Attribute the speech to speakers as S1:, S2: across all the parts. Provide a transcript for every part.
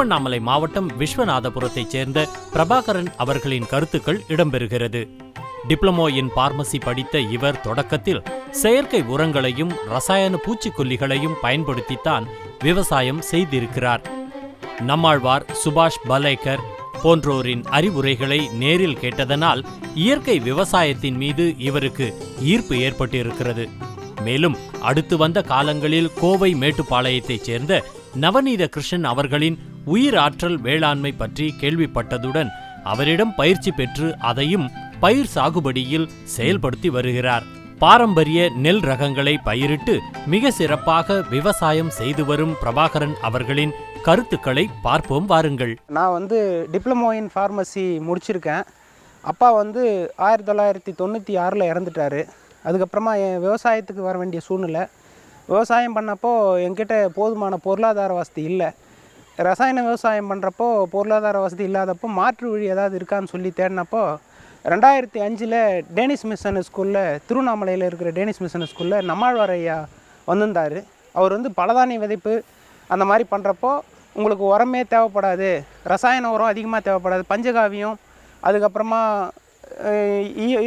S1: திருவண்ணாமலை மாவட்டம் விஸ்வநாதபுரத்தைச் சேர்ந்த பிரபாகரன் அவர்களின் கருத்துக்கள் இடம்பெறுகிறது. டிப்ளமோ இன் பார்மசி படித்த இவர் தொடக்கத்தில் செயற்கை உரங்களையும் ரசாயன பூச்சிக்கொல்லிகளையும் பயன்படுத்தித்தான் விவசாயம் செய்திருக்கிறார். நம்மாழ்வார் சுபாஷ் பலேக்கர் போன்றோரின் அறிவுரைகளை நேரில் கேட்டதனால் இயற்கை விவசாயத்தின் மீது இவருக்கு ஈர்ப்பு ஏற்பட்டிருக்கிறது. மேலும் அடுத்து வந்த காலங்களில் கோவை மேட்டுப்பாளையத்தைச் சேர்ந்த நவநீத கிருஷ்ணன் அவர்களின் உயிர் ஆற்றல் வேளாண்மை பற்றி கேள்விப்பட்டதுடன் அவரிடம் பயிற்சி பெற்று அதையும் பயிர் சாகுபடியில் செயல்படுத்தி வருகிறார். பாரம்பரிய நெல் ரகங்களை பயிரிட்டு மிக சிறப்பாக விவசாயம் செய்து வரும் பிரபாகரன் அவர்களின் கருத்துக்களை பார்ப்போம் வாருங்கள்.
S2: நான் வந்து டிப்ளமோ இன் ஃபார்மசி முடிச்சிருக்கேன். அப்பா வந்து ஆயிரத்தி தொள்ளாயிரத்தி தொண்ணூற்றி ஆறில் இறந்துட்டார். அதுக்கப்புறமா என் விவசாயத்துக்கு வர வேண்டிய சூழ்நிலை. விவசாயம் பண்ணப்போ என்கிட்ட போதுமான பொருளாதார வசதி இல்லை. ரசாயன விவசாயம் பண்ணுறப்போ பொருளாதார வசதி இல்லாதப்போ மாற்று வழி ஏதாவது இருக்கான்னு சொல்லி தேடினப்போ ரெண்டாயிரத்தி அஞ்சில் டேனிஷ் மிஷன் ஸ்கூலில் திருவண்ணாமலையில் இருக்கிற டேனிஷ் மிஷன் ஸ்கூலில் நம்மாழ்வார் ஐயா வந்திருந்தார். அவர் வந்து பலதானிய விதைப்பு அந்த மாதிரி பண்ணுறப்போ உங்களுக்கு உரமே தேவைப்படாது ரசாயன உரம் அதிகமாக தேவைப்படாது பஞ்சகாவியம் அதுக்கப்புறமா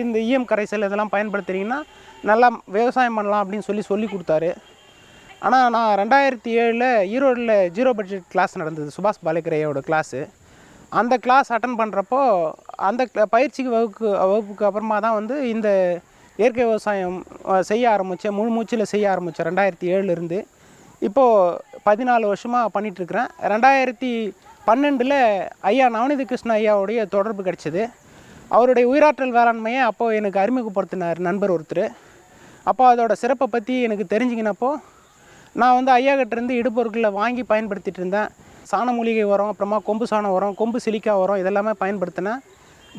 S2: இந்த ஈயம் கரைசல் இதெல்லாம் பயன்படுத்துகிறீங்கன்னா நல்லா விவசாயம் பண்ணலாம் அப்படின்னு சொல்லி சொல்லி கொடுத்தாரு. ஆனால் நான் ரெண்டாயிரத்தி ஏழில் ஈரோடில் ஜீரோ பட்ஜெட் கிளாஸ் நடந்தது. சுபாஷ் பாலேக்கரையோட கிளாஸு அந்த கிளாஸ் அட்டன் பண்ணுறப்போ அந்த பயிற்சிக்கு வகுப்பு வகுப்புக்கு அப்புறமா தான் வந்து இந்த இயற்கை விவசாயம் செய்ய ஆரம்பித்தேன் முழு மூச்சில் செய்ய ஆரம்பித்தேன் ரெண்டாயிரத்தி ஏழுலேருந்து இப்போது பதினாலு வருஷமாக பண்ணிகிட்ருக்கிறேன் ரெண்டாயிரத்தி பன்னெண்டில் ஐயா நவநீத கிருஷ்ண ஐயாவுடைய தொடர்பு கிடச்சிது. அவருடைய உயிராற்றல் வேளாண்மையை அப்போது எனக்கு அறிமுகப்படுத்தினார் நண்பர் ஒருத்தர். அப்போ அதோட சிறப்பை பற்றி எனக்கு தெரிஞ்சுக்கினப்போ நான் வந்து ஐயா கிட்டேருந்து இடுபொருட்களை வாங்கி பயன்படுத்திகிட்டு இருந்தேன். சாண மூலிகை உரம் அப்புறமா கொம்பு சாணம் உரம் கொம்பு சிலிக்கா உரம் இதெல்லாமே பயன்படுத்தினேன்.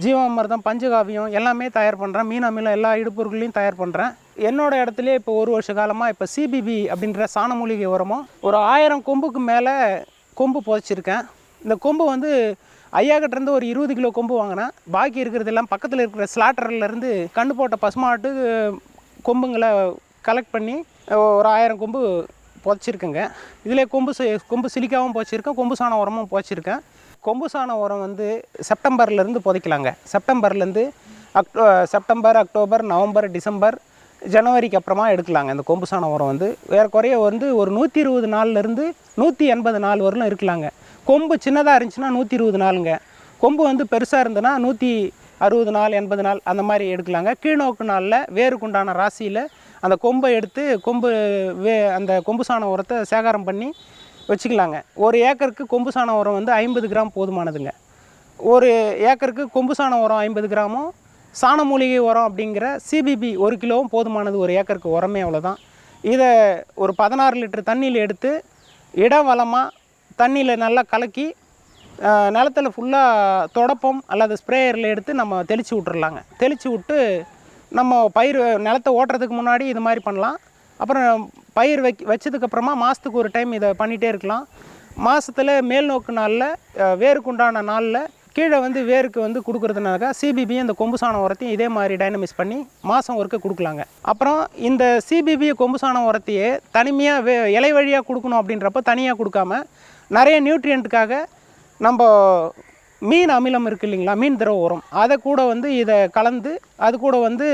S2: ஜீவாமிர்தம் பஞ்சகாவியம் எல்லாமே தயார் பண்ணுறேன் மீன் அமிலம் எல்லா இடுப்பொருட்களையும் தயார் பண்ணுறேன் என்னோட இடத்துலேயே இப்போ ஒரு வருஷ காலமாக இப்போ சிபிபி அப்படின்ற சாண மூலிகை உரமும் ஒரு ஆயிரம் கொம்புக்கு மேலே கொம்பு புதைச்சிருக்கேன். இந்த கொம்பு வந்து ஐயா கிட்டேருந்து ஒரு இருபது கிலோ கொம்பு வாங்கினேன். பாக்கி இருக்கிறதெல்லாம் பக்கத்தில் இருக்கிற ஸ்லாட்டர்லேருந்து கண்டு போட்ட பசுமாட்டு கொம்புங்களை கலெக்ட் பண்ணி ஒரு ஆயிரம் கொம்பு புதைச்சிருக்கேங்க. இதில் கொம்பு கொம்பு சிலிக்காவும் புதைச்சிருக்கேன் கொம்பு சாண உரமும் புதைச்சிருக்கேன். கொம்பு சாண உரம் வந்து செப்டம்பர்லேருந்து புதைக்கலாங்க. செப்டம்பர்லேருந்து அக்டோ செப்டம்பர் அக்டோபர் நவம்பர் டிசம்பர் ஜனவரிக்கு அப்புறமா எடுக்கலாங்க இந்த கொம்பு சாண உரம் வந்து. ஏறக்குறைய வந்து ஒரு நூற்றி இருபது நாள்லேருந்து நூற்றி எண்பது நாள் வரலும் இருக்கலாங்க. கொம்பு சின்னதாக இருந்துச்சுன்னா நூற்றி இருபது நாளுங்க. கொம்பு வந்து பெருசாக இருந்ததுன்னா நூற்றி அறுபது நாள் எண்பது நாள் அந்த மாதிரி எடுக்கலாங்க. கீழ்நோக்கு நாளில் வேருக்குண்டான ராசியில் அந்த கொம்பை எடுத்து கொம்பு வே அந்த கொம்பு சாண உரத்தை சேகாரம் பண்ணி வச்சுக்கலாங்க. ஒரு ஏக்கருக்கு கொம்பு சாண உரம் வந்து ஐம்பது கிராம் போதுமானதுங்க. ஒரு ஏக்கருக்கு கொம்பு சாண உரம் ஐம்பது கிராமும் சாண மூலிகை உரம் அப்படிங்கிற சிபிபி ஒரு கிலோவும் போதுமானது ஒரு ஏக்கருக்கு உரமே அவ்வளோதான் இதை ஒரு பதினாறு லிட்டர் தண்ணியில் எடுத்து இடம் வளமாக தண்ணியில் நல்லா கலக்கி நிலத்தில் நிலத்துல ஃபுல்லாக தொடப்பம் அல்லது ஸ்ப்ரேயரில் எடுத்து நம்ம தெளித்து விட்டுறலாங்க. தெளித்து விட்டு நம்ம பயிர் நிலத்தை ஓட்டுறதுக்கு முன்னாடி இது மாதிரி பண்ணலாம். அப்புறம் பயிர் வைக் வச்சதுக்கப்புறமா மாதத்துக்கு ஒரு டைம் இதை பண்ணிகிட்டே இருக்கலாம். மாதத்தில் மேல் நோக்கு நாளில் வேருக்குண்டான நாளில் கீழே வந்து வேருக்கு வந்து கொடுக்குறதுனாக்கா சிபிபி இந்த கொம்பு சாணம் உரத்தையும் இதே மாதிரி டைனமிஸ் பண்ணி மாதம் ஒருக்க கொடுக்கலாங்க. அப்புறம் இந்த சிபிபி கொம்பு சாணம் உரத்தையே தனிமையாக வே இலை வழியாக கொடுக்கணும் அப்படின்றப்ப தனியாக கொடுக்காம நிறைய நியூட்ரியண்ட்டுக்காக நம்ம மீன் அமிலம் இருக்குது இல்லைங்களா? மீன் திரவ உரம். அதை கூட வந்து இதை கலந்து அது கூட வந்து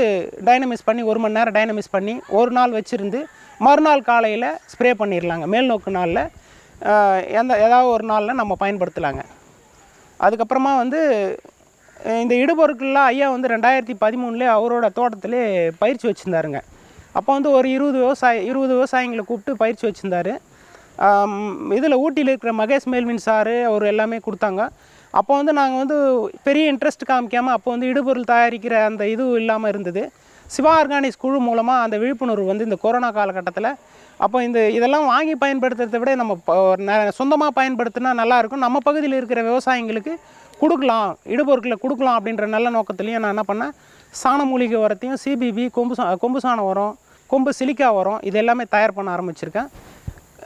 S2: டைனமிஸ் பண்ணி ஒரு மணி நேரம் டைனமிஸ் பண்ணி ஒரு நாள் வச்சுருந்து மறுநாள் காலையில் ஸ்ப்ரே பண்ணிடலாங்க மேல் நோக்கு நாளில் எந்த ஏதாவது ஒரு நாளில் நம்ம பயன்படுத்தலாங்க. அதுக்கப்புறமா வந்து இந்த இடுபொருட்கள்லாம் ஐயா வந்து ரெண்டாயிரத்தி பதிமூணுலேயே அவரோட தோட்டத்திலே பயிற்சி வச்சுருந்தாருங்க. அப்போ வந்து ஒரு இருபது விவசாய இருபது விவசாயிங்களை கூப்பிட்டு பயிற்சி வச்சுருந்தாரு. இதில் ஊட்டியில் இருக்கிற மகேஷ் மேல்வின் சாரு அவர் எல்லாமே கொடுத்தாங்க. அப்போ வந்து நாங்கள் வந்து பெரிய இன்ட்ரெஸ்ட் காமிக்காமல் அப்போ வந்து இடுபொருள் தயாரிக்கிற அந்த இது இல்லாமல் இருந்தது. சிவா ஆர்கானிக்ஸ் குழு மூலமாக அந்த விழிப்புணர்வு வந்து இந்த கொரோனா காலகட்டத்தில் அப்போ இந்த இதெல்லாம் வாங்கி பயன்படுத்துறதை விட நம்ம சொந்தமாக பயன்படுத்தினா நல்லாயிருக்கும் நம்ம பகுதியில் இருக்கிற விவசாயிங்களுக்கு கொடுக்கலாம் இடுபொருட்களை கொடுக்கலாம் அப்படின்ற நல்ல நோக்கத்துலேயும் நான் என்ன பண்ணேன்? சாண மூலிகை உரத்தையும் சிபிபி கொம்பு சா கொம்பு சாண உரம் கொம்பு சிலிக்கா உரம் இது எல்லாமே தயார் பண்ண ஆரம்பிச்சிருக்கேன்.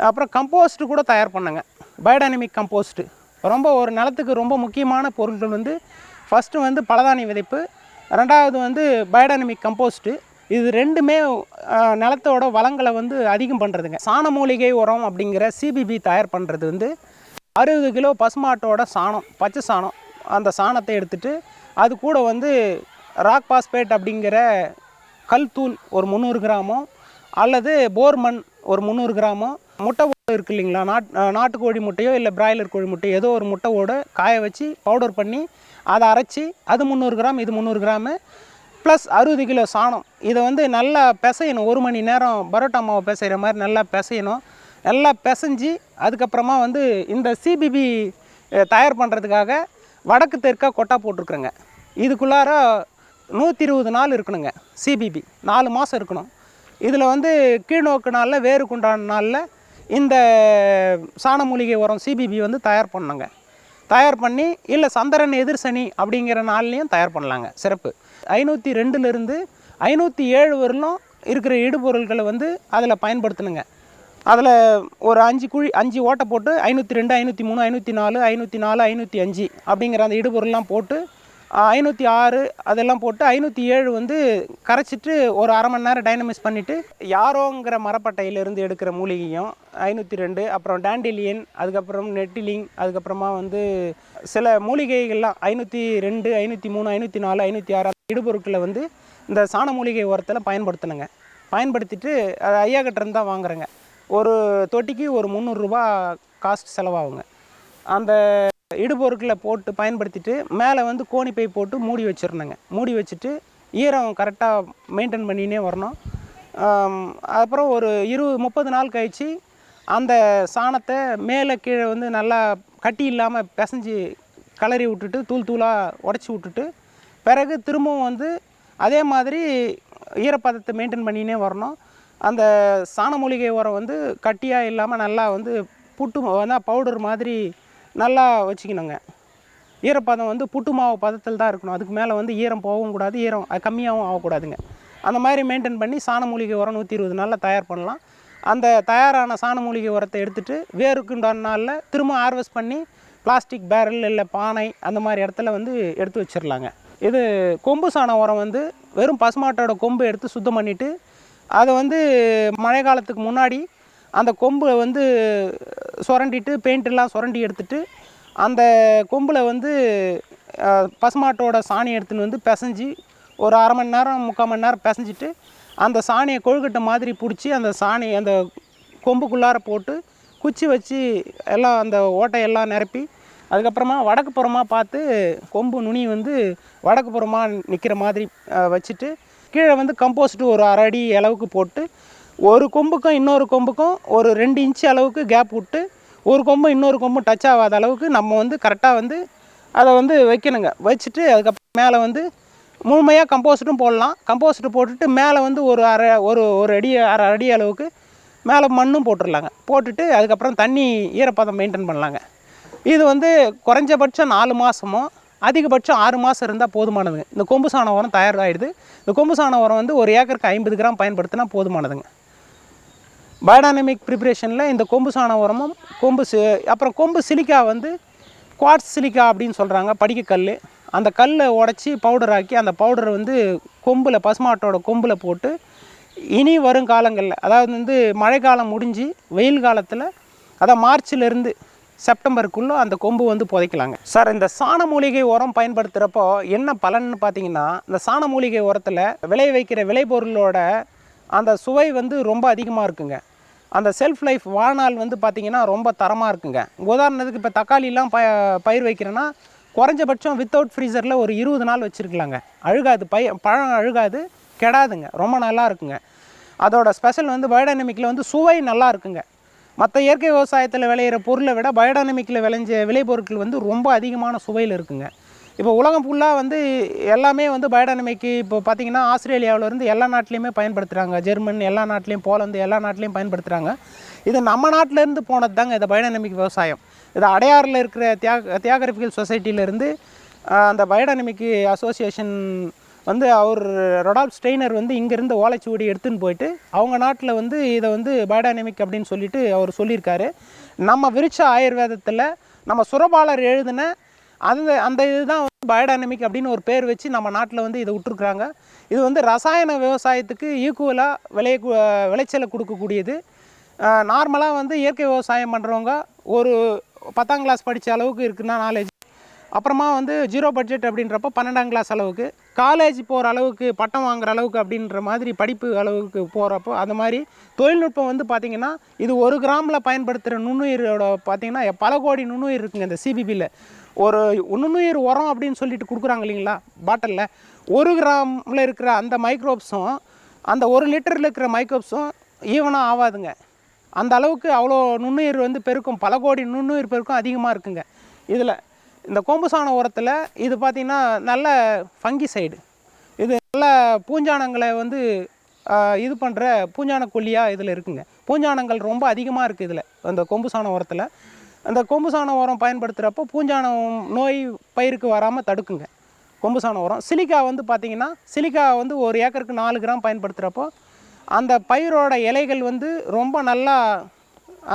S2: அப்புறம் கம்போஸ்ட்டு கூட தயார் பண்ணேங்க. பயோடைனமிக் கம்போஸ்ட்டு ரொம்ப ஒரு நிலத்துக்கு ரொம்ப முக்கியமான பொருட்கள் வந்து ஃபஸ்ட்டு வந்து பலதானிய விதைப்பு ரெண்டாவது வந்து பயோடைனமிக் கம்போஸ்ட்டு இது ரெண்டுமே நிலத்தோட வளங்களை வந்து அதிகம் பண்ணுறதுங்க சாண மூலிகை உரம் அப்படிங்கிற சிபிபி தயார் பண்ணுறது வந்து அறுபது கிலோ பசுமாட்டோட சாணம் பச்சை சாணம் அந்த சாணத்தை எடுத்துகிட்டு அது கூட வந்து ராக் பாஸ்பேட் அப்படிங்கிற கல் தூள் ஒரு முந்நூறு கிராமம் அல்லது போர் மண் ஒரு முந்நூறு கிராமம் முட்டை இருக்கு இல்லைங்களா? நாட் நாட்டுக்கோழி முட்டையோ இல்லை பிராய்லர் கோழி முட்டையோ ஏதோ ஒரு முட்டையோட காய வச்சு பவுடர் பண்ணி அதை அரைச்சி அது முந்நூறு கிராம் இது முந்நூறு கிராமு ப்ளஸ் அறுபது கிலோ சாணம். இதை வந்து நல்லா பிசையணும். ஒரு மணி நேரம் பரோட்டா மாவு பிசைகிற மாதிரி நல்லா பிசையணும். நல்லா பிசைஞ்சு அதுக்கப்புறமா வந்து இந்த சிபிபி தயார் பண்ணுறதுக்காக வடக்கு தெற்காக கொட்டா போட்டிருக்குறேங்க. இதுக்குள்ளார நூற்றி இருபது நாள் இருக்கணுங்க சிபிபி நாலு மாதம் இருக்கணும். இதில் வந்து கீழ்நோக்கு நாளில் வேருக்குண்டான நாளில் இந்த சாண மூலிகை உரம் சிபிபி வந்து தயார் பண்ணுங்க. தயார் பண்ணி இல்லை சந்திரன் எதிர் சனி அப்படிங்கிற நாள்லேயும் தயார் பண்ணலாங்க. சிறப்பு. ஐநூற்றி ரெண்டுலேருந்து ஐநூற்றி ஏழு வரலும் இருக்கிற இடுபொருள்களை வந்து அதில் பயன்படுத்தணுங்க. அதில் ஒரு அஞ்சு குழி அஞ்சு ஓட்டை போட்டு ஐநூற்றி ரெண்டு ஐநூற்றி மூணு ஐநூற்றி நாலு ஐநூற்றி நாலு ஐநூற்றி அஞ்சு அப்படிங்கிற அந்த இடுபொருள்லாம் போட்டு ஐநூற்றி ஆறு அதெல்லாம் போட்டு ஐநூற்றி ஏழு வந்து கரைச்சிட்டு ஒரு அரை மணி நேரம் டைனமிஸ் பண்ணிவிட்டு யாரோங்கிற மரப்பட்டையிலேருந்து எடுக்கிற மூலிகையும் ஐநூற்றி ரெண்டு அப்புறம் டேண்டிலியன் அதுக்கப்புறம் நெட்டிலிங் அதுக்கப்புறமா வந்து சில மூலிகைகள்லாம் ஐநூற்றி ரெண்டு ஐநூற்றி மூணு ஐநூற்றி நாலு ஐநூற்றி ஆறு இடுபொருட்களை வந்து இந்த சாண மூலிகை உரத்தில் பயன்படுத்தினுங்க. பயன்படுத்திட்டு அது ஐயா கிட்டேருந்து தான் வாங்குறேங்க. ஒரு தொட்டிக்கு ஒரு முந்நூறுரூபா காஸ்ட் செலவாகுங்க. அந்த இடுபொருட்களை போட்டு பயன்படுத்திட்டு மேலே வந்து கோணி பை போட்டு மூடி வச்சிடணுங்க மூடி வச்சுட்டு ஈரம் கரெக்டாக மெயின்டைன் பண்ணினே வரணும். அப்புறம் ஒரு இருபது முப்பது நாள் கழித்து அந்த சாணத்தை மேலே கீழே வந்து நல்லா கட்டி இல்லாமல் பிசைஞ்சு கலரி விட்டுட்டு தூள் தூளாக உடச்சி விட்டுட்டு பிறகு திரும்பவும் வந்து அதே மாதிரி ஈரப்பதத்தை மெயின்டைன் பண்ணினே வரணும். அந்த சாண மூலிகை உரம் வந்து கட்டியாக இல்லாமல் நல்லா வந்து புட்டு வந்தால் பவுடர் மாதிரி நல்லா வச்சுக்கணுங்க. ஈரப்பதம் வந்து புட்டு மாவு பதத்தில் தான் இருக்கணும். அதுக்கு மேலே வந்து ஈரம் போகவும் கூடாது. ஈரம் கம்மியாகவும் ஆகக்கூடாதுங்க. அந்த மாதிரி மெயின்டைன் பண்ணி சாண மூலிகை உரம் நூற்றி இருபது நாளில் தயார் பண்ணலாம். அந்த தயாரான சாண மூலிகை உரத்தை எடுத்துகிட்டு வேருக்குண்டான நாளில் திரும்ப ஹார்வெஸ்ட் பண்ணி பிளாஸ்டிக் பேரல் இல்லை பானை அந்த மாதிரி இடத்துல வந்து எடுத்து வச்சிடலாங்க இது கொம்பு சாண உரம் வந்து வெறும் பசுமாட்டோட கொம்பு எடுத்து சுத்தம் பண்ணிவிட்டு அதை வந்து மழை காலத்துக்கு முன்னாடி அந்த கொம்பை வந்து சுரண்டிட்டு பெயிண்டெல்லாம் சுரண்டி எடுத்துட்டு அந்த கொம்பில் வந்து பசுமாட்டோட சாணி எடுத்துன்னு வந்து பிசைஞ்சு ஒரு அரை மணி நேரம் முக்கால் மணி நேரம் பிசைஞ்சிட்டு அந்த சாணியை கொழுக்கட்டை மாதிரி பிடிச்சி அந்த சாணி அந்த கொம்புக்குள்ளார போட்டு குச்சி வச்சு எல்லாம் அந்த ஓட்டையெல்லாம் நிரப்பி அதுக்கப்புறமா வடக்கு புறமாக பார்த்து கொம்பு நுனி வந்து வடக்கு புறமாக நிற்கிற மாதிரி வச்சுட்டு கீழே வந்து கம்போஸ்ட்டு ஒரு அரை அடி அளவுக்கு போட்டு ஒரு கொம்புக்கும் இன்னொரு கொம்புக்கும் ஒரு ரெண்டு இன்ச்சு அளவுக்கு கேப் விட்டு ஒரு கொம்பு இன்னொரு கொம்பும் டச் ஆகாத அளவுக்கு நம்ம வந்து கரெக்டாக வந்து அதை வந்து வைக்கணுங்க. வச்சுட்டு அதுக்கப்புறம் மேலே வந்து முழுமையாக கம்போஸ்ட்டும் போடலாம். கம்போஸ்ட்டு போட்டுட்டு மேலே வந்து ஒரு அரை ஒரு ஒரு அடி அரை அடி அளவுக்கு மேலே மண்ணும் போட்டுடலாங்க போட்டுட்டு அதுக்கப்புறம் தண்ணி ஈரப்பதம் மெயின்டைன் பண்ணலாங்க. இது வந்து குறைஞ்சபட்சம் நாலு மாதமும் அதிகபட்சம் ஆறு மாதம் இருந்தால் போதுமானதுங்க. இந்த கொம்பு சாண உரம் தயாராகிடுது இந்த கொம்பு சாண உரம் வந்து ஒரு ஏக்கருக்கு ஐம்பது கிராம் பயன்படுத்தினா போதுமானதுங்க. பயோடைனமிக் ப்ரிப்ரேஷனில் இந்த கொம்பு சாண உரமும் கொம்பு சி அப்புறம் கொம்பு சிலிக்கா வந்து குவாட்ஸ் சிலிக்கா அப்படின்னு சொல்கிறாங்க படிக்கக்கல் அந்த கல்லை உடச்சி பவுடர் ஆக்கி அந்த பவுடரை வந்து கொம்பில் பசுமாட்டோட கொம்பில் போட்டு இனி வரும் காலங்களில் அதாவது வந்து மழைக்காலம் முடிஞ்சு வெயில் காலத்தில் அதான் மார்ச்சிலேருந்து செப்டம்பருக்குள்ளே அந்த கொம்பு வந்து புதைக்கலாங்க. சார் இந்த சாண மூலிகை உரம் பயன்படுத்துகிறப்போ என்ன பலன்னு பார்த்தீங்கன்னா இந்த சாண மூலிகை உரத்தில் விளை வைக்கிற விளைபொருளோட அந்த சுவை வந்து ரொம்ப அதிகமாக இருக்குங்க. அந்த செல்ஃப் லைஃப் வாழ்நாள் வந்து பார்த்திங்கன்னா ரொம்ப தரமாக இருக்குங்க. உதாரணத்துக்கு இப்போ தக்காளிலாம் ப பயிர் வைக்கிறேன்னா குறைஞ்சபட்சம் வித்தவுட் ஃப்ரீசரில் ஒரு இருபது நாள் வச்சுருக்கலாங்க. அழுகாது பய பழம் அழுகாது கெடாதுங்க. ரொம்ப நல்லா இருக்குங்க. அதோட ஸ்பெஷல் வந்து பயோடைனமிக்கில் வந்து சுவை நல்லா இருக்குங்க. மற்ற இயற்கை விவசாயத்தில் விளையிற பொருளை விட பயோடைனமிக்கில் விளைஞ்ச விளைபொருட்கள் வந்து ரொம்ப அதிகமான சுவையில் இருக்குங்க. இப்போ உலகம் ஃபுல்லாக வந்து எல்லாமே வந்து பயோடைனமிக்கு இப்போ பார்த்தீங்கன்னா ஆஸ்திரேலியாவிலேருந்து எல்லா நாட்டிலையுமே பயன்படுத்துகிறாங்க ஜெர்மன் எல்லா நாட்டிலையும் போலந்து எல்லா நாட்டிலையும் பயன்படுத்துகிறாங்க இது நம்ம நாட்டிலேருந்து போனது தாங்க இந்த பயோடைனமிக் விவசாயம். இது அடையாறில் இருக்கிற தியாக தியாகரிபிகல் சொசைட்டியிலேருந்து அந்த பயோடைனமிக் அசோசியேஷன் வந்து அவர் ரொடால்ப் ஸ்டெய்னர் வந்து இங்கேருந்து ஓலைச்சுவடி எடுத்துன்னு போயிட்டு அவங்க நாட்டில் வந்து இதை வந்து பயோடைனமிக் அப்படின்னு சொல்லிட்டு அவர் சொல்லியிருக்காரு. நம்ம விருட்ச ஆயுர்வேதத்தில் நம்ம சுரபாலர் எழுதின அந்த அந்த இதுதான் வந்து பயோடைனமிக் அப்படின்னு ஒரு பேர் வச்சு நம்ம நாட்டில் வந்து இதை விட்டுருக்குறாங்க. இது வந்து ரசாயன விவசாயத்துக்கு ஈக்குவலாக விளைய விளைச்சலை கொடுக்கக்கூடியது. நார்மலாக வந்து இயற்கை விவசாயம் பண்ணுறவங்க ஒரு பத்தாம் கிளாஸ் படித்த அளவுக்கு இருக்குன்னா நாலேஜ் அப்புறமா வந்து ஜீரோ பட்ஜெட் அப்படின்றப்போ பன்னெண்டாம் கிளாஸ் அளவுக்கு காலேஜ் போகிற அளவுக்கு பட்டம் வாங்குற அளவுக்கு அப்படின்ற மாதிரி படிப்பு அளவுக்கு போகிறப்போ அது மாதிரி தொழில்நுட்பம் வந்து பார்த்திங்கன்னா இது ஒரு கிராமில் பயன்படுத்துகிற நுண்ணுயிரோட பார்த்திங்கன்னா பல கோடி நுண்ணுயிர் இருக்குங்க இந்த சிபிபியில் ஒரு நுண்ணுயிர் உரம் அப்படின்னு சொல்லிட்டு கொடுக்குறாங்க இல்லைங்களா? பாட்டிலில். ஒரு கிராமில் இருக்கிற அந்த மைக்ரோப்ஸும் அந்த ஒரு லிட்டரில் இருக்கிற மைக்ரோப்ஸும் ஈவனாக ஆகாதுங்க அந்த அளவுக்கு அவ்வளோ நுண்ணுயிர் வந்து பெருக்கும். பல கோடி நுண்ணுயிர் பெருக்கும் அதிகமாக இருக்குங்க. இதில் இந்த கொம்பு சாண உரத்தில் இது பார்த்திங்கன்னா நல்ல ஃபங்கி சைடு இது நல்ல பூஞ்சானங்களை வந்து இது பண்ணுற பூஞ்சான கொல்லியாக இதில் இருக்குங்க. பூஞ்சானங்கள் ரொம்ப அதிகமாக இருக்குது இதில் அந்த கொம்பு சாண உரத்தில். அந்த கொம்பு சாண உரம் பயன்படுத்துகிறப்போ பூஞ்சானம் நோய் பயிருக்கு வராமல் தடுக்குங்க. கொம்பு சாண உரம். சிலிக்கா வந்து பார்த்திங்கன்னா சிலிக்கா வந்து ஒரு ஏக்கருக்கு நாலு கிராம் பயன்படுத்துகிறப்போ அந்த பயிரோட இலைகள் வந்து ரொம்ப நல்லா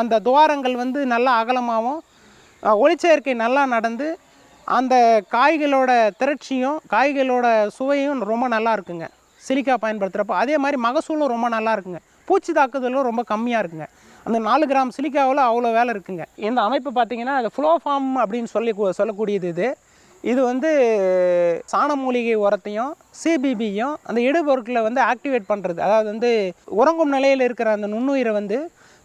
S2: அந்த துவாரங்கள் வந்து நல்லா அகலமாகவும் ஒளிச்சேர்க்கை நல்லா நடந்து அந்த காய்களோட திரட்சியும் காய்களோட சுவையும் ரொம்ப நல்லா இருக்குங்க. சிலிக்கா பயன்படுத்துகிறப்போ அதே மாதிரி மகசூலும் ரொம்ப நல்லா இருக்குங்க. பூச்சி தாக்குதலும் ரொம்ப கம்மியாக இருக்குங்க. அந்த நாலு கிராம் சிலிக்காவில் அவ்வளோ வேலை இருக்குங்க. இந்த அமைப்பு பார்த்தீங்கன்னா அது ஃப்ளோ ஃபார்ம் அப்படின்னு சொல்லி சொல்லக்கூடியது இது. இது வந்து சாண மூலிகை உரத்தையும் சிபிபியும் அந்த இடுபொருட்களை வந்து ஆக்டிவேட் பண்ணுறது அதாவது வந்து உறங்கும் நிலையில் இருக்கிற அந்த நுண்ணுயிரை வந்து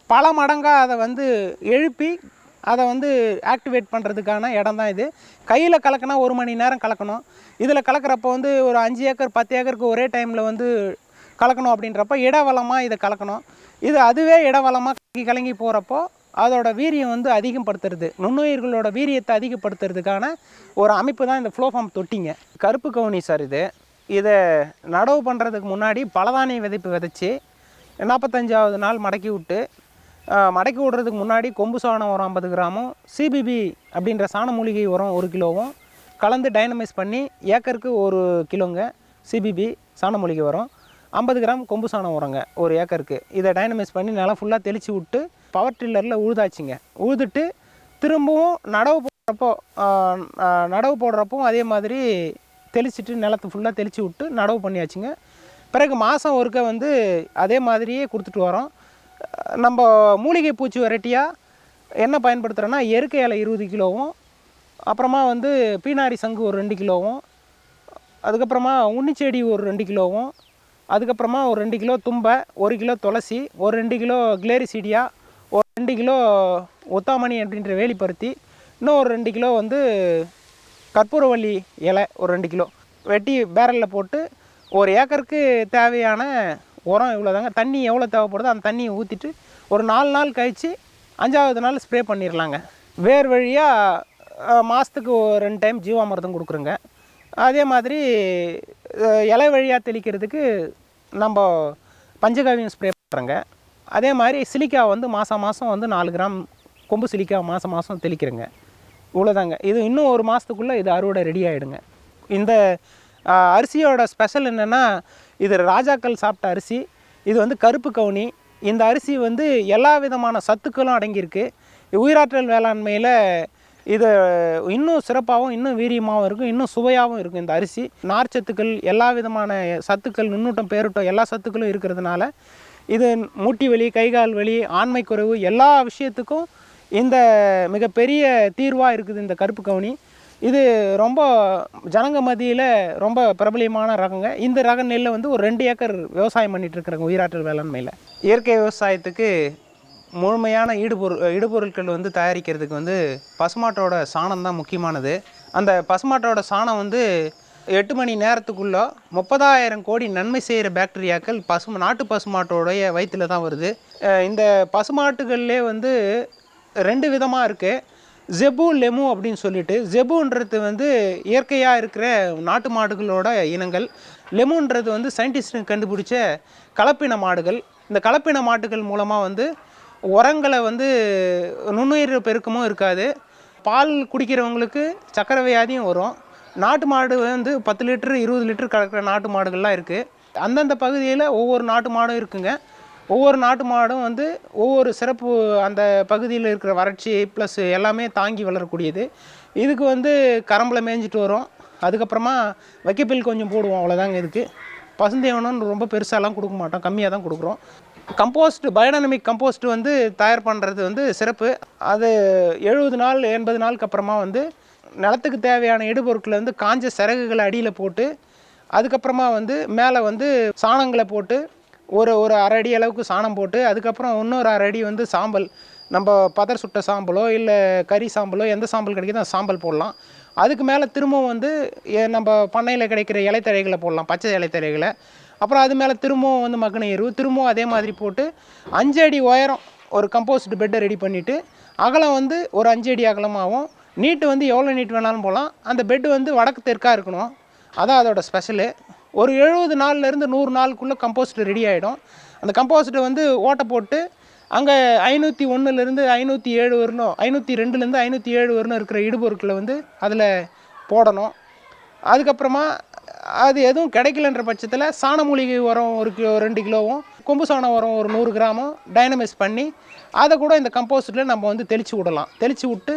S2: பல மடங்காக அதை வந்து எழுப்பி அதை வந்து ஆக்டிவேட் பண்ணுறதுக்கான இடம் தான் இது. கையில் கலக்கினா ஒரு மணி நேரம் கலக்கணும். இதில் கலக்கிறப்போ வந்து ஒரு அஞ்சு ஏக்கர் பத்து ஏக்கருக்கு ஒரே டைமில் வந்து கலக்கணும் அப்படின்றப்ப இடவளமாக இதை கலக்கணும். இது அதுவே இடவளமாக கலங்கி போகிறப்போ அதோட வீரியம் வந்து அதிகப்படுத்துறது. நுண்ணுயிர்களோட வீரியத்தை அதிகப்படுத்துறதுக்கான ஒரு அமைப்பு தான் இந்த ஃப்ளோஃபார்ம் தொட்டிங்க. கருப்பு கவுனி சார் இது. இதை நடவு பண்ணுறதுக்கு முன்னாடி பலதானிய விதைப்பு விதைச்சி நாற்பத்தஞ்சாவது நாள் மடக்கி விட்டு மடக்கி விடுறதுக்கு முன்னாடி கொம்பு சாணம் உரம் ஐம்பது கிராமும் சிபிபி அப்படின்ற சாண மூலிகை உரம் ஒரு கிலோவும் கலந்து டைனமைஸ் பண்ணி ஏக்கருக்கு ஒரு கிலோங்க சிபிபி சாண மூலிகை உரம். ஐம்பது கிராம் கொம்பு சாணம் உரங்க ஒரு ஏக்கருக்கு. இதை டைனமைஸ் பண்ணி நிலம் ஃபுல்லாக தெளித்து விட்டு பவர் டில்லரில் உழுதாச்சுங்க. உழுதுட்டு திரும்பவும் நடவு போடுறப்போ நடவு போடுறப்போ அதே மாதிரி தெளிச்சிட்டு நிலத்தை ஃபுல்லாக தெளித்து விட்டு நடவு பண்ணியாச்சுங்க. பிறகு மாதம் ஒருக்க வந்து அதே மாதிரியே கொடுத்துட்டு வரோம். நம்ம மூலிகை பூச்சி வெரைட்டியாக என்ன பயன்படுத்துகிறோன்னா எருக்கை இலை இருபது கிலோவும் அப்புறமா வந்து பீனாரி சங்கு ஒரு ரெண்டு கிலோவும் அதுக்கப்புறமா உன்னிச்செடி ஒரு ரெண்டு கிலோவும் அதுக்கப்புறமா ஒரு ரெண்டு கிலோ தும்பை ஒரு கிலோ துளசி ஒரு ரெண்டு கிலோ கிளேரிசீடியா ஒரு ரெண்டு கிலோ ஒத்தாமணி அப்படின்ற வேலிப்பருத்தி இன்னும் ஒரு ரெண்டு கிலோ வந்து கற்பூரவள்ளி இலை ஒரு ரெண்டு கிலோ. வெட்டி பேரலில் போட்டு ஒரு ஏக்கருக்கு தேவையான உரம் இவ்வளோதாங்க தண்ணி எவ்வளோ தேவைப்படுதோ அந்த தண்ணியை ஊற்றிட்டு ஒரு நாலு நாள் கழித்து அஞ்சாவது நாள் ஸ்ப்ரே பண்ணிடலாங்க வேர் வழியாக மாதத்துக்கு ஒரு ரெண்டு டைம் ஜீவாமிர்தம் கொடுக்குறோங்க. அதே மாதிரி இலை வழியாக தெளிக்கிறதுக்கு நம்ம பஞ்சகாவியம் ஸ்ப்ரே பண்ணுறோங்க அதே மாதிரி சிலிக்கா வந்து மாதம் மாதம் வந்து நாலு கிராம் கொம்பு சிலிக்கா மாதம் மாதம் தெளிக்கிறேங்க. இவ்வளோதாங்க இது இன்னும் ஒரு மாதத்துக்குள்ளே இது அறுவடை ரெடி ஆகிடுங்க இந்த அரிசியோட ஸ்பெஷல் என்னென்னா இது ராஜாக்கள் சாப்பிட்ட அரிசி இது வந்து கருப்பு கவுனி. இந்த அரிசி வந்து எல்லா விதமான சத்துக்களும் அடங்கியிருக்கு. உயிராற்றல் வேளாண்மையில் இது இன்னும் சிறப்பாகவும் இன்னும் வீரியமாகவும் இருக்கும் இன்னும் சுவையாகவும் இருக்கும் இந்த அரிசி. நார்ச்சத்துக்கள் எல்லா விதமான சத்துக்கள் நுண்ணூட்டம் பேரூட்டம் எல்லா சத்துக்களும் இருக்கிறதுனால இது மூட்டி வலி கைகால் வலி ஆண்மை குறைவு எல்லா விஷயத்துக்கும் இந்த மிகப்பெரிய தீர்வாக இருக்குது இந்த கருப்பு கவுனி. இது ரொம்ப ஜனங்க மத்தியில் ரொம்ப பிரபலியமான ரகங்க. இந்த ரக நெல்லை வந்து ஒரு ரெண்டு ஏக்கர் விவசாயம் பண்ணிகிட்டு இருக்கிறாங்க உயிராற்றல் வேளாண்மையில். இயற்கை விவசாயத்துக்கு முழுமையான ஈடுபொருள் இடுபொருட்கள் வந்து தயாரிக்கிறதுக்கு வந்து பசுமாட்டோட சாணம் தான் முக்கியமானது. அந்த பசுமாட்டோட சாணம் வந்து எட்டு மணி நேரத்துக்குள்ளே முப்பதாயிரம் கோடி நன்மை செய்கிற பாக்டீரியாக்கள் பசு நாட்டு பசுமாட்டோடைய வயிற்றில் தான் வருது. இந்த பசுமாட்டுகள்லே வந்து ரெண்டு விதமாக இருக்குது ஜெபு லெமு அப்படின்னு சொல்லிட்டு ஜெபுன்றது வந்து இயற்கையாக இருக்கிற நாட்டு மாடுகளோட இனங்கள். லெமுன்றது வந்து சயின்டிஸ்ட் கண்டுபிடிச்ச கலப்பின மாடுகள். இந்த கலப்பின மாட்டுகள் மூலமாக வந்து உரங்களை வந்து நுண்ணுயிர் பெருக்கமும் இருக்காது. பால் குடிக்கிறவங்களுக்கு சக்கரை வியாதியும் வரும். நாட்டு மாடு வந்து பத்து லிட்டரு இருபது லிட்டரு கலக்கிற நாட்டு மாடுகள்லாம் இருக்குது அந்தந்த பகுதியில் ஒவ்வொரு நாட்டு மாடும் இருக்குங்க. ஒவ்வொரு நாட்டு மாடும் வந்து ஒவ்வொரு சிறப்பு அந்த பகுதியில் இருக்கிற வறட்சி ப்ளஸ் எல்லாமே தாங்கி வளரக்கூடியது. இதுக்கு வந்து கரம்பில் மேய்ஞ்சிட்டு வரும். அதுக்கப்புறமா வைக்கப்பில் கொஞ்சம் போடுவோம். அவ்வளோதாங்க இதுக்கு. பசுந்தேவனம்னு ரொம்ப பெருசாலாம் கொடுக்க மாட்டோம். கம்மியாக தான் கொடுக்குறோம். கம்போஸ்ட் பயோடைனமிக் கம்போஸ்ட் வந்து தயார் பண்ணுறது வந்து சிறப்பு. அது எழுபது நாள் எண்பது நாளுக்கு அப்புறமா வந்து நிலத்துக்கு தேவையான இடுபொருட்களை வந்து காஞ்ச சிறகுகளை அடியில் போட்டு அதுக்கப்புறமா வந்து மேலே வந்து சாணங்களை போட்டு ஒரு ஒரு அரை அடி அளவுக்கு சாணம் போட்டு அதுக்கப்புறம் இன்னொரு அரை அடி வந்து சாம்பல். நம்ம பதர் சுட்ட சாம்பலோ இல்லை கறி சாம்பலோ எந்த சாம்பல் கிடைக்குதோ அந்த சாம்பல் போடலாம். அதுக்கு மேலே திரும்பவும் வந்து நம்ம பண்ணையில் கிடைக்கிற இலைத்தழைகளை போடலாம் பச்சை இலைத்தழைகளை. அப்புறம் அது மேலே திரும்பவும் வந்து மக்கின எருவு திரும்பவும் அதே மாதிரி போட்டு அஞ்சு அடி உயரம் ஒரு கம்போஸ்ட் பெட்டை ரெடி பண்ணிவிட்டு அகலம் வந்து ஒரு அஞ்சு அடி அகலமாகவும் நீட்டு வந்து எவ்வளோ நீட் வேணாலும் போகலாம் அந்த பெட்டு வந்து வடக்கு தெற்காக இருக்கணும். அதான் அதோட ஸ்பெஷலு ஒரு எழுபது நாள்லேருந்து நூறு நாளுக்குள்ளே கம்போஸ்ட் ரெடி ஆகிடும் அந்த கம்போஸ்ட்டை வந்து ஓட்டை போட்டு அங்கே ஐநூற்றி ஒன்றுலேருந்து ஐநூற்றி ஏழு வரணும். ஐநூற்றி ரெண்டுலேருந்து ஐநூற்றி ஏழு வரணும் இருக்கிற இடுபொருட்களை வந்து அதில் போடணும். அதுக்கப்புறமா அது எதுவும் கிடைக்கலன்ற பட்சத்தில் சாண மூலிகை உரம் ஒரு கிலோ ரெண்டு கிலோவும் கொம்பு சாணம் உரம் ஒரு நூறு கிராமும் டைனமைஸ் பண்ணி அதை கூட இந்த கம்போஸ்ட்டில் நம்ம வந்து தெளித்து விடலாம். தெளித்து விட்டு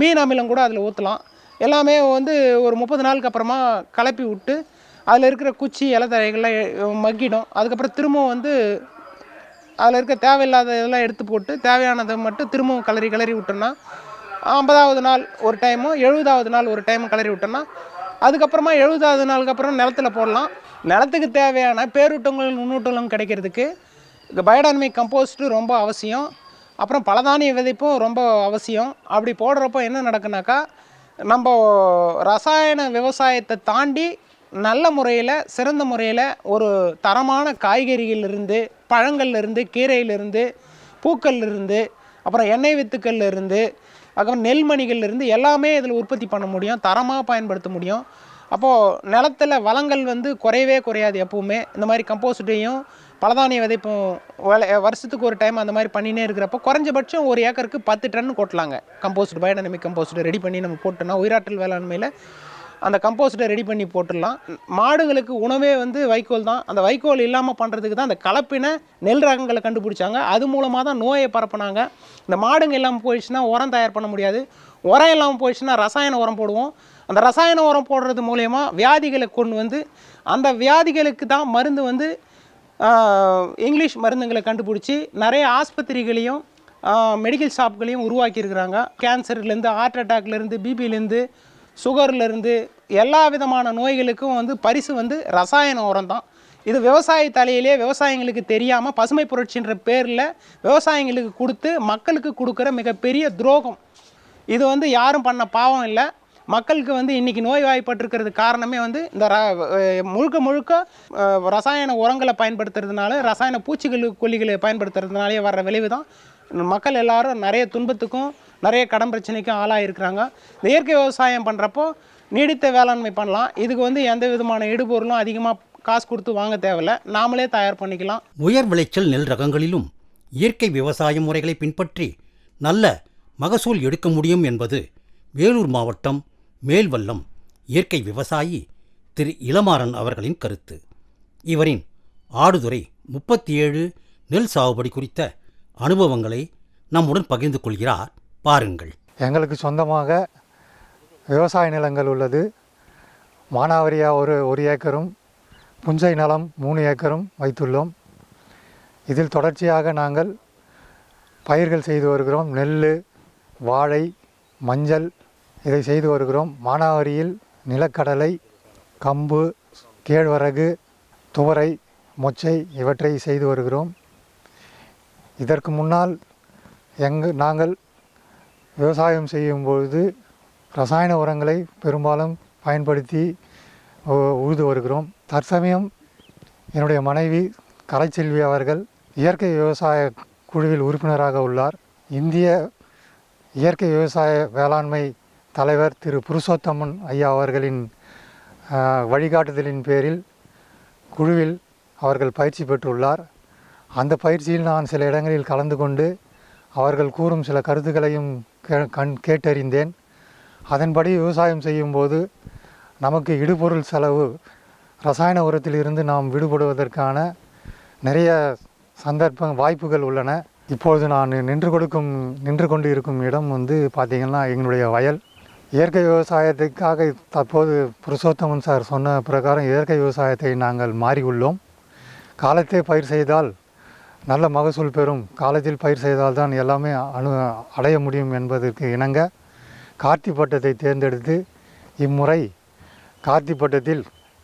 S2: மீன் அமிலம் கூட அதில் ஊற்றலாம் எல்லாமே வந்து ஒரு முப்பது நாளுக்கு அப்புறமா கலப்பி விட்டு அதில் இருக்கிற குச்சி இலத்தழைகள்லாம் மக்கிடும். அதுக்கப்புறம் திரும்பவும் வந்து அதில் இருக்க தேவையில்லாத இதெல்லாம் எடுத்து போட்டு தேவையானதை மட்டும் திரும்பவும் கிளறி கலரி விட்டோம்னா ஐம்பதாவது நாள் ஒரு டைமும் எழுபதாவது நாள் ஒரு டைமும் கிளறி விட்டோம்னா அதுக்கப்புறமா எழுபதாவது நாளுக்கு அப்புறம் நிலத்துல போடலாம். நிலத்துக்கு தேவையான பேரூட்டங்களும் நுண்ணூட்டங்களும் கிடைக்கிறதுக்கு இந்த பயோடைனமிக் கம்போஸ்ட்டு ரொம்ப அவசியம். அப்புறம் பலதானிய விதைப்பும் ரொம்ப அவசியம். அப்படி போடுறப்போ என்ன நடக்குனாக்கா நம்ம ரசாயன விவசாயத்தை தாண்டி நல்ல முறையில் சிறந்த முறையில் ஒரு தரமான காய்கறிகளிலிருந்து பழங்கள்லேருந்து கீரையிலிருந்து பூக்கள்லேருந்து அப்புறம் எண்ணெய் வித்துக்கள்லேருந்து அதுக்கப்புறம் அப்புறம் இருந்து எல்லாமே இதில் உற்பத்தி பண்ண முடியும் தரமாக பயன்படுத்த முடியும். அப்போது நிலத்துல வளங்கள் வந்து குறையவே குறையாது எப்பவுமே. இந்த மாதிரி கம்போஸ்ட்டையும் பலதானிய விதைப்பும் வருஷத்துக்கு ஒரு டைம் அந்த மாதிரி பண்ணினே இருக்கிறப்போ குறைஞ்சபட்சம் ஒரு ஏக்கருக்கு பத்து டன் கொட்டலாங்க. கம்போஸ்ட் பயோடைனமிக் கம்போஸ்ட் ரெடி பண்ணி நம்ம போட்டோம்னா உயிராற்றல் வேளாண்மையில் அந்த கம்போஸ்ட்டை ரெடி பண்ணி போட்டுடலாம். மாடுகளுக்கு உணவே வந்து வைக்கோல் தான். அந்த வைக்கோல் இல்லாமல் பண்ணுறதுக்கு தான் அந்த கலப்பின நெல் ரகங்களை கண்டுபிடிச்சாங்க. அது மூலமாக தான் நோயை பரப்புனாங்க. இந்த மாடுங்க இல்லாமல் போயிடுச்சுன்னா உரம் தயார் பண்ண முடியாது. உரம் இல்லாமல் போயிடுச்சுன்னா ரசாயன உரம் போடுவோம். அந்த ரசாயன உரம் போடுறது மூலயமா வியாதிகளை கொண்டு வந்து அந்த வியாதிகளுக்கு தான் மருந்து வந்து இங்கிலீஷ் மருந்துங்களை கண்டுபிடிச்சி நிறைய ஆஸ்பத்திரிகளையும் மெடிக்கல் ஷாப்களையும் உருவாக்கியிருக்கிறாங்க. கேன்சர்லேருந்து ஹார்ட் அட்டாக்லேருந்து பிபிலேருந்து சுகர்லேருந்து எல்லா விதமான நோய்களுக்கும் வந்து பரிசு வந்து ரசாயன உரம் தான் இது விவசாய தலையிலே விவசாயிங்களுக்கு தெரியாமல் பசுமை புரட்சின்ற பேரில் விவசாயிங்களுக்கு கொடுத்து மக்களுக்கு கொடுக்குற மிகப்பெரிய துரோகம். இது வந்து யாரும் பண்ண பாவம் இல்லை. மக்களுக்கு வந்து இன்றைக்கி நோய்வாய்ப்பட்டிருக்கிறது காரணமே வந்து இந்த ர முழுக்க முழுக்க ரசாயன உரங்களை பயன்படுத்துறதுனால ரசாயன பூச்சிகள் கொல்லிகளை பயன்படுத்துறதுனாலே வர்ற விளைவு தான் மக்கள் எல்லாரும் நிறைய துன்பத்துக்கும் நிறைய கடன் பிரச்சனைக்கும் ஆளாயிருக்கிறாங்க. இந்த இயற்கை விவசாயம் பண்ணுறப்போ நீடித்த வேளாண்மை பண்ணலாம். இதுக்கு வந்து எந்த விதமான இடுபொருளும் அதிகமாக காசு கொடுத்து வாங்க தேவையில்ல. நாமளே தயார் பண்ணிக்கலாம்.
S3: உயர் விளைச்சல் நெல் ரகங்களிலும் இயற்கை விவசாய முறைகளை பின்பற்றி நல்ல மகசூல் எடுக்க முடியும் என்பது வேலூர் மாவட்டம் மேல்வல்லம் இயற்கை விவசாயி திரு இளமாறன் அவர்களின் கருத்து. இவரின் ஆடுதுறை முப்பத்தி ஏழு நெல் சாகுபடி குறித்த அனுபவங்களை நம்முடன் பகிர்ந்து கொள்கிறார் பாருங்கள்.
S4: எங்களுக்கு சொந்தமாக விவசாய நிலங்கள் உள்ளது. மானாவரியா ஒரு ஒரு ஏக்கரும் புஞ்சை நிலம் மூணு ஏக்கரும் வைத்துள்ளோம். இதில் தொடர்ச்சியாக நாங்கள் பயிர்கள் செய்து வருகிறோம். நெல் வாழை மஞ்சள் இதை செய்து வருகிறோம். மானாவரியில் நிலக்கடலை கம்பு கேழ்வரகு துவரை மொச்சை இவற்றை செய்து வருகிறோம். இதற்கு முன்னால் எங்கு நாங்கள் விவசாயம் செய்யும் பொழுது ரசாயன உரங்களை பெரும்பாலும் பயன்படுத்தி உழுது வருகிறோம். தற்சமயம் என்னுடைய மனைவி கலைச்செல்வி அவர்கள் இயற்கை விவசாய குழுவில் உறுப்பினராக உள்ளார். இந்திய இயற்கை விவசாய வேளாண்மை தலைவர் திரு புருஷோத்தமன் ஐயா அவர்களின் வழிகாட்டுதலின் பேரில் குழுவில் அவர்கள் பயிற்சி பெற்றுள்ளார். அந்த பயிற்சியில் நான் சில இடங்களில் கலந்து கொண்டு அவர்கள் கூறும் சில கருத்துக்களையும் கண் கேட்டறிந்தேன். அதன்படி விவசாயம் செய்யும்போது நமக்கு இடுபொருள் செலவு ரசாயன உரத்திலிருந்து நாம் விடுபடுவதற்கான நிறைய சந்தர்ப்ப வாய்ப்புகள் உள்ளன. இப்பொழுது நான் நின்று கொடுக்கும் நின்று கொண்டு இருக்கும் இடம் வந்து பார்த்திங்கன்னா எங்களுடைய வயல். இயற்கை விவசாயத்துக்காக தற்போது புருஷோத்தமன் சார் சொன்ன பிரகாரம் இயற்கை விவசாயத்தை நாங்கள் மாறியுள்ளோம். காலத்தே பயிர் செய்தால் நல்ல மகசூல் பெறும். காலத்தில் பயிர் செய்தால்தான் எல்லாமே அணு அடைய முடியும் என்பதற்கு இணங்க கார்த்தி பட்டத்தை தேர்ந்தெடுத்து இம்முறை கார்த்தி பட்டத்தில்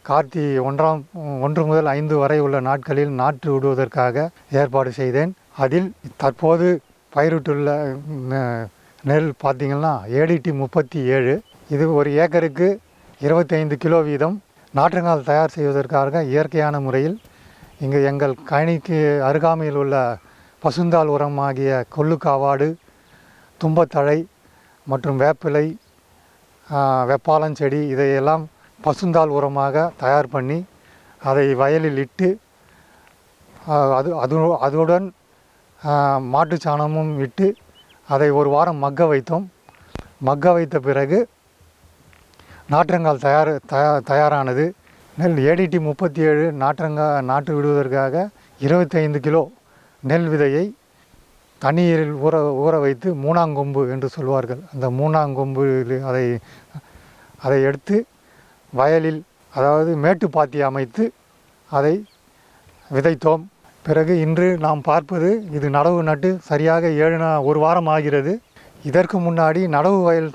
S4: கார்த்தி ஒன்றாம் ஒன்று முதல் ஐந்து வரை உள்ள நாட்களில் நாற்று விடுவதற்காக ஏற்பாடு செய்தேன். அதில் தற்போது பயிரிட்டுள்ள நெல் பார்த்திங்கன்னா ஏடிடி முப்பத்தி ஏழு. இது ஒரு ஏக்கருக்கு இருபத்தைந்து கிலோ வீதம். நாற்றுங்கால் தயார் செய்வதற்காக இயற்கையான முறையில் இங்கு எங்கள் கணிக்கு அருகாமையில் உள்ள பசுந்தாள் உரமாகிய கொள்ளுக்காவாடு தும்பத்தழை மற்றும் வேப்பிலை ஆ, வெப்பாளஞ்செடி இதையெல்லாம் பசுந்தாள் உரமாக தயார் பண்ணி அதை வயலில் இட்டு அது அது அதுடன் ஆ, மாட்டுச் சாணமும் இட்டு அதை ஒரு வாரம் மக்க வைத்தோம். மக்க வைத்த பிறகு நாற்றங்கால் தயார் தயா தயாரானது. நெல் ஏடிடி முப்பத்தி ஏழு நாற்றங்கா நாற்று விடுவதற்காக இருபத்தைந்து கிலோ நெல் விதையை தண்ணீரில் ஊற ஊற வைத்து மூணாங்கொம்பு என்று சொல்வார்கள். அந்த மூணாங்கொம்பு அதை அதை எடுத்து வயலில் அதாவது மேட்டுப்பாத்தி அமைத்து அதை விதைத்தோம். பிறகு இன்று நாம் பார்ப்பது இது நடவு நட்டு சரியாக ஏழு ஒரு வாரம் ஆகிறது. இதற்கு முன்னாடி நடவு வயல்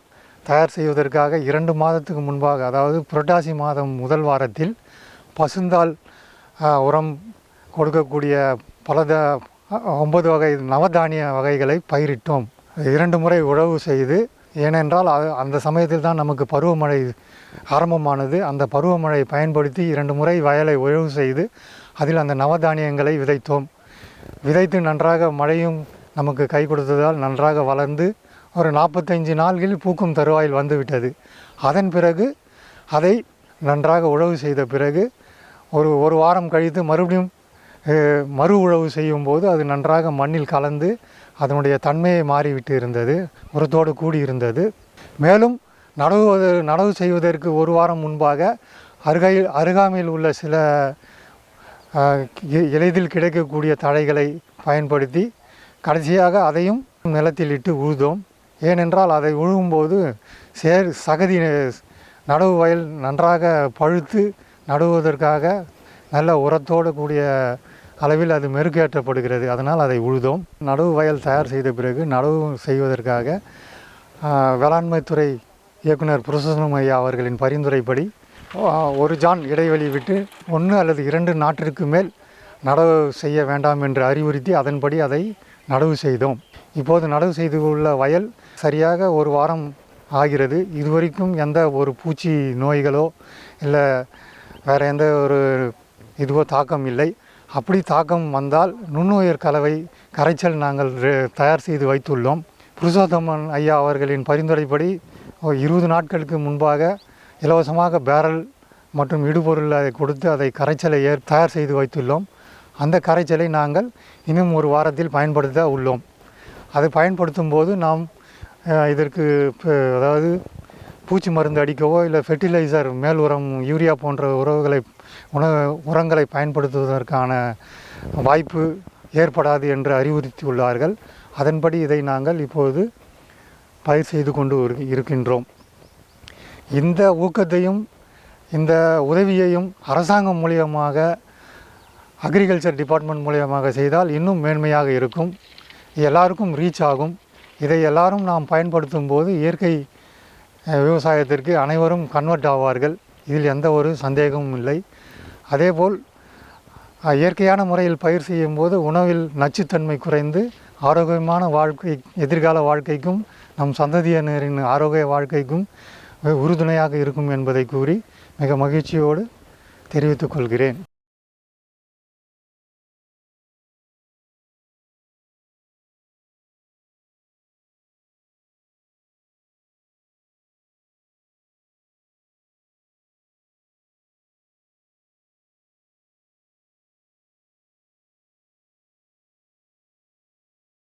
S4: தயார் செய்வதற்காக இரண்டு மாதத்துக்கு முன்பாக அதாவது புரட்டாசி மாதம் முதல் வாரத்தில் பசுந்தால் உரம் கொடுக்கக்கூடிய பலத ஒன்பது வகை நவதானிய வகைகளை பயிரிட்டோம். இரண்டு முறை உழவு செய்து ஏனென்றால் அது அந்த சமயத்தில் தான் நமக்கு பருவமழை ஆரம்பமானது. அந்த பருவமழை பயன்படுத்தி இரண்டு முறை வயலை உழவு செய்து அதில் அந்த நவதானியங்களை விதைத்தோம். விதைத்து நன்றாக மழையும் நமக்கு கை கொடுத்ததால் நன்றாக வளர்ந்து ஒரு நாற்பத்தஞ்சு நாள்களில் பூக்கும் தருவாயில் வந்துவிட்டது. அதன் பிறகு அதை நன்றாக உழவு செய்த பிறகு ஒரு ஒரு வாரம் கழித்து மறுபடியும் மறு உழவு செய்யும்போது அது நன்றாக மண்ணில் கலந்து அதனுடைய தன்மையை மாறிவிட்டு இருந்தது உரத்தோடு கூடி இருந்தது மேலும் நடவு நடவு செய்வதற்கு ஒரு வாரம் முன்பாக அருகையில் அருகாமையில் உள்ள சில எ- எளிதில் கிடைக்கக்கூடிய தழைகளை பயன்படுத்தி கடைசியாக அதையும் நிலத்தில் இட்டு உழுதோம் ஏனென்றால் அதை உழுகும்போது சேர் சகதி நடவு வயல் நன்றாக பழுத்து நடுவதற்காக நல்ல உரத்தோடு கூடிய அளவில் அது மெருகேற்றப்படுகிறது. அதனால் அதை உழுதோம். நடவு வயல் தயார் செய்த பிறகு நடவு செய்வதற்காக வேளாண்மைத்துறை இயக்குனர் புருஷோத்தம ஐயா அவர்களின் பரிந்துரைப்படி ஒரு ஜான் இடைவெளி விட்டு ஒன்று அல்லது இரண்டு நாட்டிற்கு மேல் நடவு செய்ய வேண்டாம் என்று அறிவுறுத்தி அதன்படி அதை நடவு செய்தோம். இப்போது நடவு செய்து உள்ள வயல் சரியாக ஒரு வாரம் ஆகிறது. இதுவரைக்கும் எந்த ஒரு பூச்சி நோய்களோ இல்லை வேறு எந்த ஒரு இதுவோ தாக்கம் இல்லை. அப்படி தாக்கம் வந்தால் நுண்ணுயிர் கலவை கரைச்சல் நாங்கள் தயார் செய்து வைத்துள்ளோம். புருஷோத்தமன் ஐயா அவர்களின் பரிந்துரைப்படி இருபது நாட்களுக்கு முன்பாக இலவசமாக பேரல் மற்றும் இடுபொருள் அதை கொடுத்து அதை கரைச்சலை ஏற் தயார் செய்து வைத்துள்ளோம். அந்த கரைச்சலை நாங்கள் இன்னும் ஒரு வாரத்தில் பயன்படுத்த உள்ளோம். அதை பயன்படுத்தும் போது நாம் இதற்கு அதாவது பூச்சி மருந்து அடிக்கவோ இல்லை ஃபெர்டிலைசர் மேல் உரம் யூரியா போன்ற உறவுகளை உண உரங்களை பயன்படுத்துவதற்கான வாய்ப்பு ஏற்படாது என்று அறிவுறுத்தியுள்ளார்கள். அதன்படி இதை நாங்கள் இப்போது பயிர் செய்து கொண்டு இருக்கின்றோம். இந்த ஊக்கத்தையும் இந்த உதவியையும் அரசாங்கம் மூலியமாக அக்ரிகல்ச்சர் டிபார்ட்மெண்ட் மூலியமாக செய்தால் இன்னும் மேன்மையாக இருக்கும். இது எல்லாருக்கும் ரீச் ஆகும். இதை எல்லாரும் நாம் பயன்படுத்தும் போது இயற்கை விவசாயத்திற்கு அனைவரும் கன்வெர்ட் ஆவார்கள். இதில் எந்த ஒரு சந்தேகமும் இல்லை. அதேபோல் இயற்கையான முறையில் பயிர் செய்யும் போது உணவில் நச்சுத்தன்மை குறைந்து ஆரோக்கியமான வாழ்க்கை எதிர்கால வாழ்க்கைக்கும் நம் சந்ததியினரின் ஆரோக்கிய வாழ்க்கைக்கும் உறுதுணையாக இருக்கும் என்பதை கூறி மிக மகிழ்ச்சியோடு தெரிவித்துக் கொள்கிறேன்.